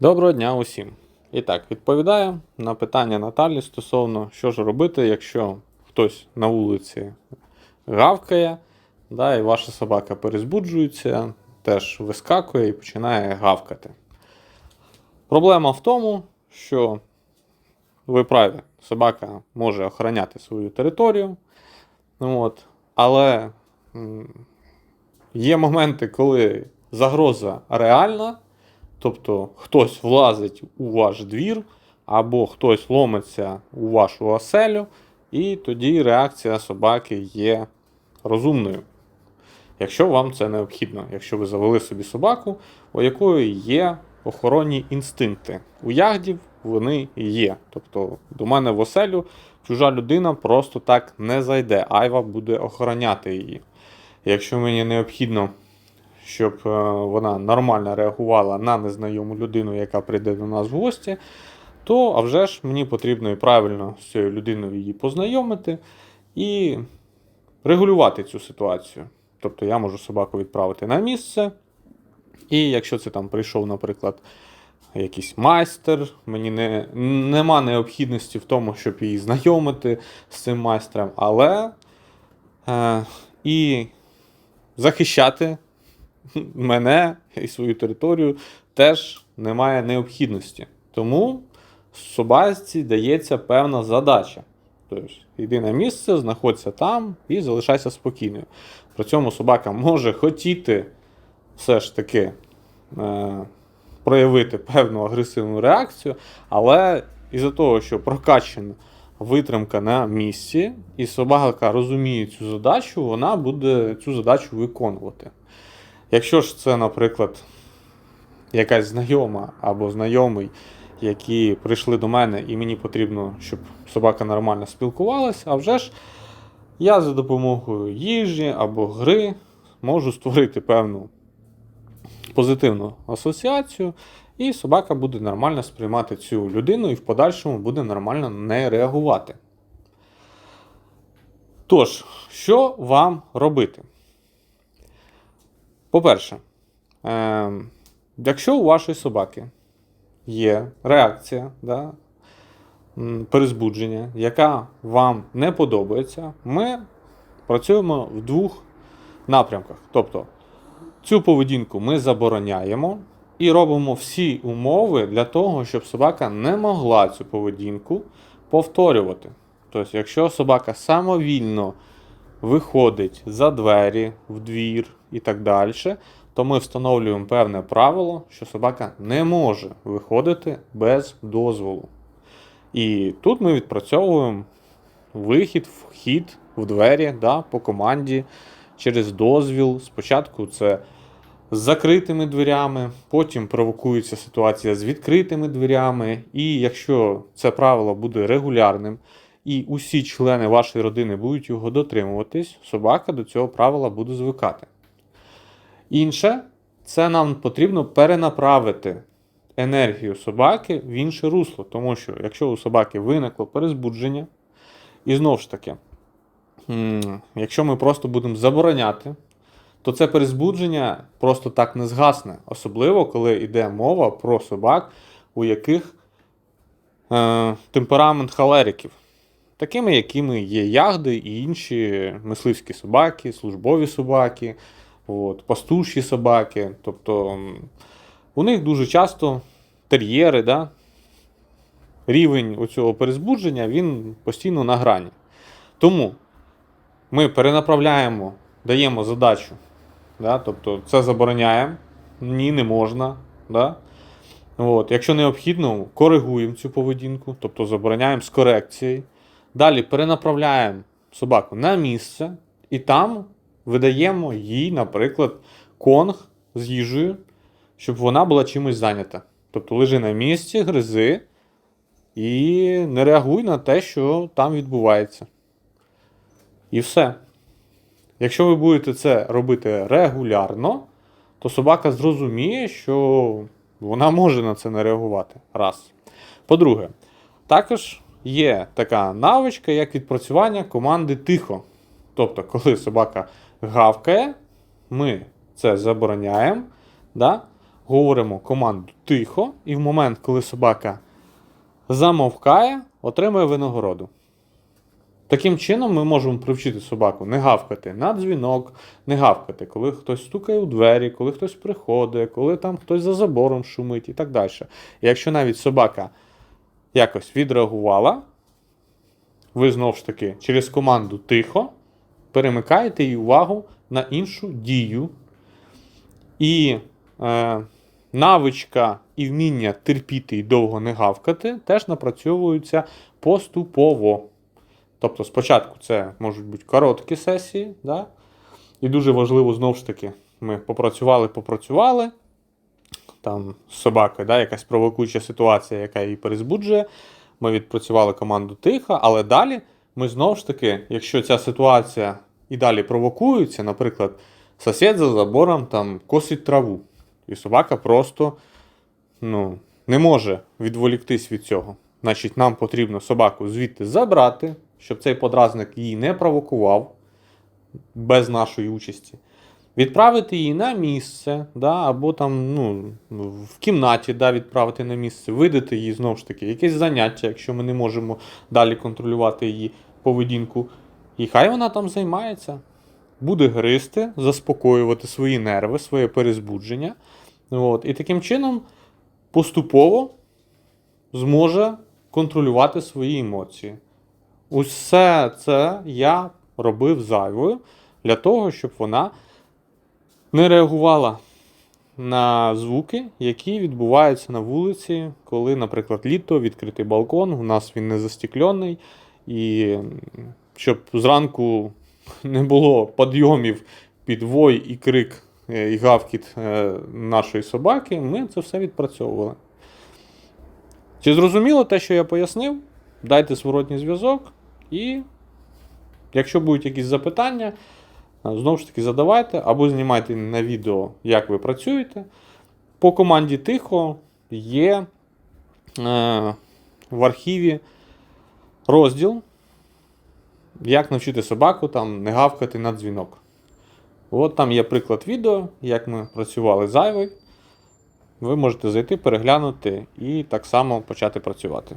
Доброго дня усім. І так, відповідаю на питання Наталі стосовно, що ж робити, якщо хтось на вулиці гавкає, да, і ваша собака перезбуджується, теж вискакує і починає гавкати. Проблема в тому, що ви праві, собака може охороняти свою територію, от, але є моменти, коли загроза реальна. Тобто хтось влазить у ваш двір, або хтось ломиться у вашу оселю, і тоді реакція собаки є розумною. Якщо вам це необхідно, якщо ви завели собі собаку, у якої є охоронні інстинкти. У ягдів вони є. Тобто до мене в оселю чужа людина просто так не зайде, айва буде охороняти її. Якщо мені необхідно щоб е, вона нормально реагувала на незнайому людину, яка прийде до нас в гості, то а вже ж мені потрібно і правильно з цією людиною її познайомити і регулювати цю ситуацію. Тобто я можу собаку відправити на місце, і якщо це там прийшов, наприклад, якийсь майстер, мені не, нема необхідності в тому, щоб її знайомити з цим майстром, але е, і захищати мене і свою територію теж немає необхідності. Тому собаці дається певна задача. Тобто, йди на місце, знаходься там і залишайся спокійною. При цьому собака може хотіти все ж таки е, проявити певну агресивну реакцію, але із-за того, що прокачана витримка на місці, і собака розуміє цю задачу, вона буде цю задачу виконувати. Якщо ж це, наприклад, якась знайома або знайомий, які прийшли до мене, і мені потрібно, щоб собака нормально спілкувалася, а вже ж я за допомогою їжі або гри можу створити певну позитивну асоціацію, і собака буде нормально сприймати цю людину і в подальшому буде нормально не реагувати. Тож, що вам робити? По-перше, е, якщо у вашої собаки є реакція, да, перезбудження, яка вам не подобається, ми працюємо в двох напрямках. Тобто цю поведінку ми забороняємо і робимо всі умови для того, щоб собака не могла цю поведінку повторювати. Тобто, якщо собака самовільно виходить за двері, в двір і так далі, то ми встановлюємо певне правило, що собака не може виходити без дозволу. І тут ми відпрацьовуємо вихід, вхід в двері да, по команді через дозвіл. Спочатку це з закритими дверями, потім провокується ситуація з відкритими дверями. І якщо це правило буде регулярним, і усі члени вашої родини будуть його дотримуватись, собака до цього правила буде звикати. Інше, це нам потрібно перенаправити енергію собаки в інше русло, тому що якщо у собаки виникло перезбудження, і знову ж таки, якщо ми просто будемо забороняти, то це перезбудження просто так не згасне, особливо коли йде мова про собак, у яких е, темперамент холериків. Такими, якими є ягди і інші мисливські собаки, службові собаки, от, пастуші собаки. Тобто у них дуже часто тер'єри, да? рівень оцього перезбудження він постійно на грані. Тому ми перенаправляємо, даємо задачу. Да? Тобто це забороняємо, ні, не можна. Да? От, якщо необхідно, коригуємо цю поведінку, тобто забороняємо з корекцією. Далі перенаправляємо собаку на місце і там видаємо їй, наприклад, конг з їжею, щоб вона була чимось зайнята. Тобто лежи на місці, гризи і не реагуй на те, що там відбувається. І все. Якщо ви будете це робити регулярно, то собака зрозуміє, що вона може на це не реагувати. Раз. По-друге, також є така навичка, як відпрацювання команди тихо. Тобто, коли собака гавкає, ми це забороняємо. Да? говоримо команду тихо, і в момент, коли собака замовкає, отримує винагороду. Таким чином, ми можемо привчити собаку не гавкати на дзвінок, не гавкати, коли хтось стукає у двері, коли хтось приходить, коли там хтось за забором шумить і так далі. І якщо навіть собака якось відреагувала, ви знову ж таки через команду тихо перемикаєте її увагу на іншу дію. І е, навичка і вміння терпіти і довго не гавкати теж напрацьовуються поступово. Тобто, спочатку це можуть бути короткі сесії, да? і дуже важливо, знову ж таки, ми попрацювали, попрацювали. Там з собакою, да, якась провокуюча ситуація, яка її перезбуджує. Ми відпрацювали команду тихо, але далі ми знову ж таки, якщо ця ситуація і далі провокується, наприклад, сусід за забором там косить траву, і собака просто ну, не може відволіктись від цього. Значить, нам потрібно собаку звідти забрати, щоб цей подразник її не провокував без нашої участі. Відправити її на місце, да, або там ну, в кімнаті да, відправити на місце, видати її знову ж таки, якесь заняття, якщо ми не можемо далі контролювати її поведінку. І хай вона там займається, буде гризти, заспокоювати свої нерви, своє перезбудження. От, і таким чином поступово зможе контролювати свої емоції. Усе це я робив зайвою для того, щоб вона не реагувала на звуки, які відбуваються на вулиці, коли, наприклад, літо, відкритий балкон, у нас він не застеклений, і щоб зранку не було підйомів під вой і крик е, і гавкіт е, нашої собаки, ми це все відпрацьовували. Чи зрозуміло те, що я пояснив? Дайте зворотній зв'язок, і якщо будуть якісь запитання, Знову ж таки, задавайте або знімайте на відео, як ви працюєте. По команді тихо є е, в архіві розділ, як навчити собаку там, не гавкати на дзвінок. От там є приклад відео, як ми працювали зайвий. Ви можете зайти, переглянути і так само почати працювати.